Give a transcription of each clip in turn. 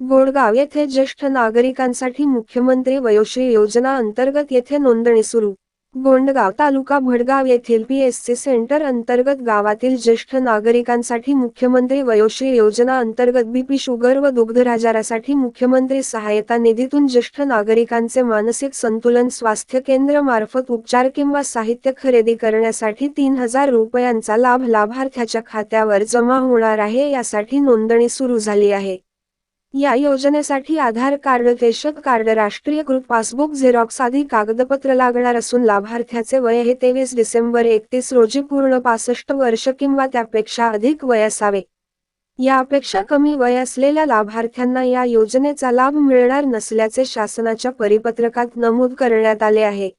गोडगाव येथे ज्येष्ठ नागरिकांसाठी मुख्यमंत्री वयोश्री योजना अंतर्गत येथे नोंदणी सुरू. गोंडगाव तालुका भडगाव येथील पीएससी सेंटर अंतर्गत गावातील ज्येष्ठ नागरिकांसाठी मुख्यमंत्री वयोश्री योजना अंतर्गत बीपी शुगर व दुग्धराजारासाठी मुख्यमंत्री सहायता निधीतून ज्येष्ठ नागरिकांचे मानसिक संतुलन स्वास्थ्य केंद्र मार्फत उपचार किंवा साहित्य खरेदी करण्यासाठी तीन हजार रुपयांचा लाभ लाभार्थ्याच्या खात्यावर जमा होणार आहे यासाठी नोंदणी सुरू झाली आहे. या योजनेसाठी आधार कार्ड रेशन कार्ड राष्ट्रीयकृत पासबुक झेरॉक्स आदी कागदपत्र लागणार असून लाभार्थ्याचे वय हे तेवीस डिसेंबर एकतीस रोजी पूर्ण पासष्ट वर्ष किंवा त्यापेक्षा अधिक वय असावे. यापेक्षा कमी वय असलेल्या लाभार्थ्यांना या योजनेचा लाभ मिळणार नसल्याचे शासनाच्या परिपत्रकात नमूद करण्यात आले आहे.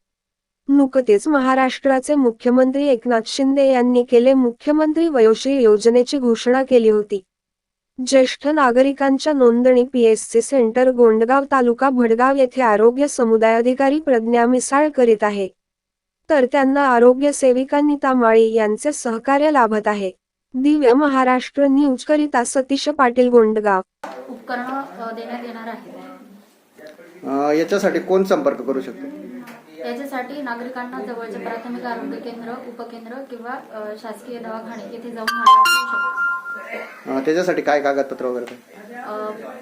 नुकतेच महाराष्ट्राचे मुख्यमंत्री एकनाथ शिंदे यांनी केले मुख्यमंत्री वयोश्री योजनेची घोषणा केली होती. ज्येष्ठ नागरिकांच्या नोंदणी पीएससी सेंटर गोंडगाव तालुका भडगाव येथे आरोग्य समुदाय अधिकारी प्रज्ञा मिसाळ करीत आहे. तर त्यांना आरोग्य सेविका नीता माळी यांचे सहकार्य लाभत आहे. दिव्य महाराष्ट्र न्यूज करिता सतीश पाटील गोंडगाव. उपकरणं अ, देण्यात येणार आहे अ, याच्यासाठी कोण संपर्क करू शकतो? याच्यासाठी नागरिकांना जवळचे प्राथमिक आरोग्य केंद्र उपकेंद्र किंवा शासकीय दवाखाने येथे जाऊन शकतात. अ, त्याच्यासाठी काय कागदपत्र वगैरे काय?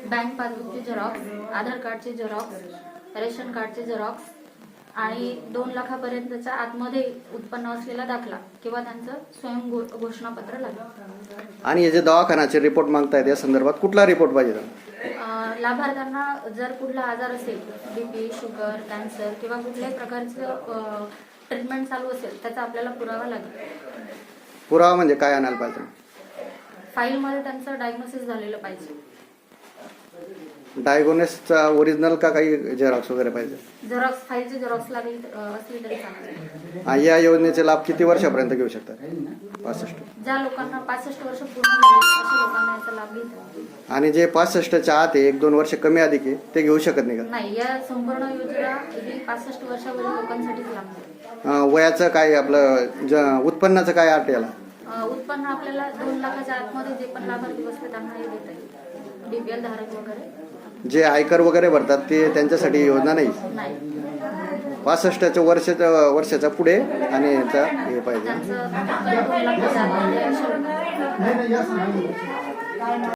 बँक पासबुकचे झेरॉक्स आधार कार्डचे झेरॉक्स रेशन कार्डचे झेरॉक्स आणि दोन लाखापर्यंतच्या आतमध्ये उत्पन्न असलेला दाखला किंवा त्यांचं स्वयं घो- घोषणापत्र लागेल आणि हे जे दवाखान्याचे रिपोर्ट मागतायत या संदर्भात कुठला रिपोर्ट पाहिजे त्यांना? अ, लाभार्थ्यांना जर कुठला आजार असेल बीपी शुगर कॅन्सर किंवा कुठल्याही प्रकारचं ट्रीटमेंट चालू असेल त्याचा आपल्याला पुरावा लागेल पुरावा म्हणजे काय आणायला पाहिजे फाईलमध्ये त्यांचं डायग्नोसिस झालेलं पाहिजे. डायगोनेसचा ओरिजिनल का काही झेरॉक्स वगैरे पाहिजे? झेरॉक्स फाईलचे झेरॉक्स लागेल असली तरी चालेल. या योजनेचे लाभ किती वर्षापर्यंत घेऊ शकतात? पासष्ट. ज्या लोकांना पासष्ट वर्ष पूर्ण अशा लोकांना याचा लाभ घेता येईल. आणि जे पासष्टच्या आत आहे एक दोन वर्ष कमी अधिक आहे ते घेऊ शकत नाही का? नाही या संपूर्ण योजना पासष्ट वर्षावरील लोकांसाठीच वयाचं काय आपलं ज उत्पन्नाचं काय आठ याला? उत्पन्न आपल्याला दोन लाखाच्या आतमध्ये जे पण लाभार्थी बसले त्यांना हे देता येईल डीपीएल धारक वगैरे. जे आयकर वगैरे भरतात ते त्यांच्यासाठी योजना नाही. नाही. पासष्टच्या वर्षाच्या वर्षाच्या पुढे आणि याचा हे पाहिजे.